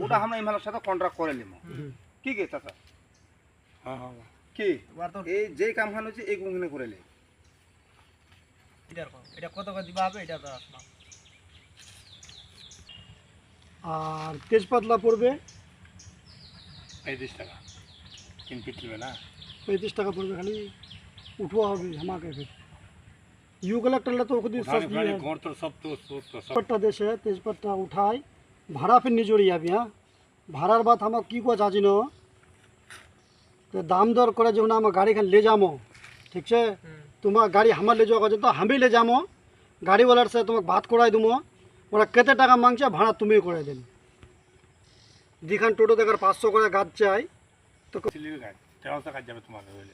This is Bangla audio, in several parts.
ওটা হ্যাঁ, হ্যাঁ, হ্যাঁ। আর তেজপাতলা পড়বে? পঁয়ত্রিশ টাকা। তিন ফিট নেবে না? পঁয়ত্রিশ টাকা পড়বে খালি। উঠোয়া হবে হামাকে ফির। ইউ কালেক্টরটা তো ওখানে দেশে তেজপাতটা উঠায়। ভাড়া ফির নিজড়ি যাবি হ্যাঁ ভাড়ার বাদ আমার কি কো চাচি ন তো দাম দর করে যখন আমার গাড়ি খান ले जामो ठीक છે তোমার গাড়ি আমার ले যাওয়া তো আমি ले जामो গাড়িওয়ালার সাথে তোমাকে ভাত করাই দেবো ওরা কেতে টাকা মাংছে ভাড়া তুমি করে দেন দিখান টোটো দেখার পাঁচশো করে গাছ চাই তো সিলিপি কাজ তেরোশো কাজ যাবে তোমাকে হইলে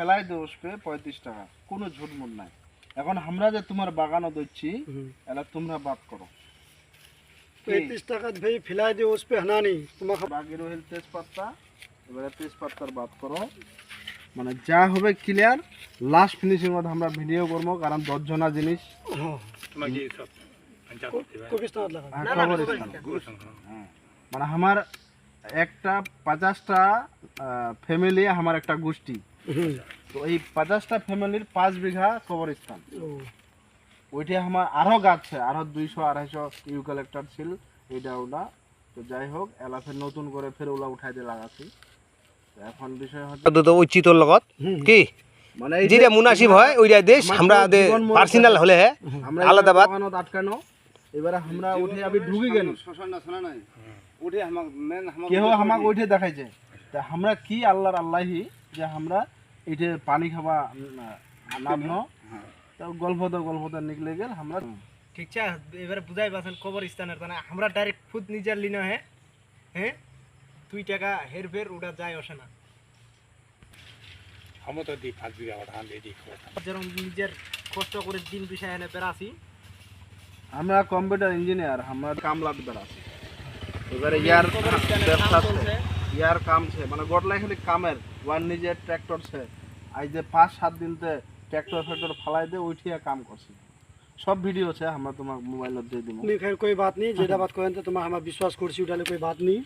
ফেলাই দে উসবে পঁয়ত্রিশ টাকা। কোনো ঝুট মুট নাই। এখন আমরা যে তোমার বাগানও দিচ্ছি এলা তোমরা বাদ করো। পঁয়ত্রিশ টাকা ভাই ফিলাই দিয়ে পে হানানি। তোমাকে বাকি রহিল তেজপাতা এবারে তেজপাতার বাদ করো। মানে যা হবে ক্লিয়ার লাস্ট ফিনিশিং মধ্যে আমরা ভিডিও করব কারণ দশজনা জিনিস। আর কবরস্থান। হ্যাঁ। মানে আমার একটা পঞ্চাশটা ফ্যামিলি আমার একটা গোষ্ঠী। তো এই পঞ্চাশটা ফ্যামিলির পাঁচ বিঘা কবরস্থান। ওইটা আমার আরও গাছ আছে আরও দুইশো আড়াইশো ছিল এইটা ওটা তো যাই হোক এলা ফের নতুন করে ফের ওলা উঠাই দিয়ে লাগাছি এখন বিষয় হচ্ছে ওই চিতর লগত? কি? মানে যেটা মুনাসিব হয় ওইটা দেশ আমরা পার্সোনাল হলে হ্যাঁ আলাদা। দোকানত আটকানো এবারে আমরা উঠে আমি ঢুকে গেল শোষণ শোনা নাই? উঠে আমাক মেন আমাক কেহ আমাকে ওইঠে দেখাইছে। তা আমরা কি আল্লাহর আল্লাহি যে আমরা এইটে পানি খাবা নামনো তো গল্পতে গল্পতে নিকলে গেল আমরা ঠিক আছে এবারে বুঝাই পাচ্ছেন কবরস্থানের মানে আমরা ডাইরেক্ট খুদ নিজের লিন হ্যাঁ হ্যাঁ দুই টাকা হের ফের ওটা যায় আসে না দিই পাঁচ বিঘা ধান দিয়ে যেরকম নিজের কষ্ট করে দিন বিষয় এনে বেড়াছি আমরা কম্পিউটার ইঞ্জিনিয়ার আমরা কামলাত বেড়াছি এবারে ইয়ার ব্যবসা ইয়ার কাম ছে মানে গটলাই খালি কামের ওয়ান নিজের ট্র্যাক্টর ছে আজ যে পাঁচ সাত দিনতে ট্র্যাক্টর ফ্যাক্টর ফালাই দে উঠিয়া কাম করছি। সব ভিডিও আছে, আমরা তোমার মোবাইলত দিয়ে দিব লিখার বাত নেই, যেটা বাত করেন তো তোমার আমার বিশ্বাস করছি, ওটালে কোই বাত নেই।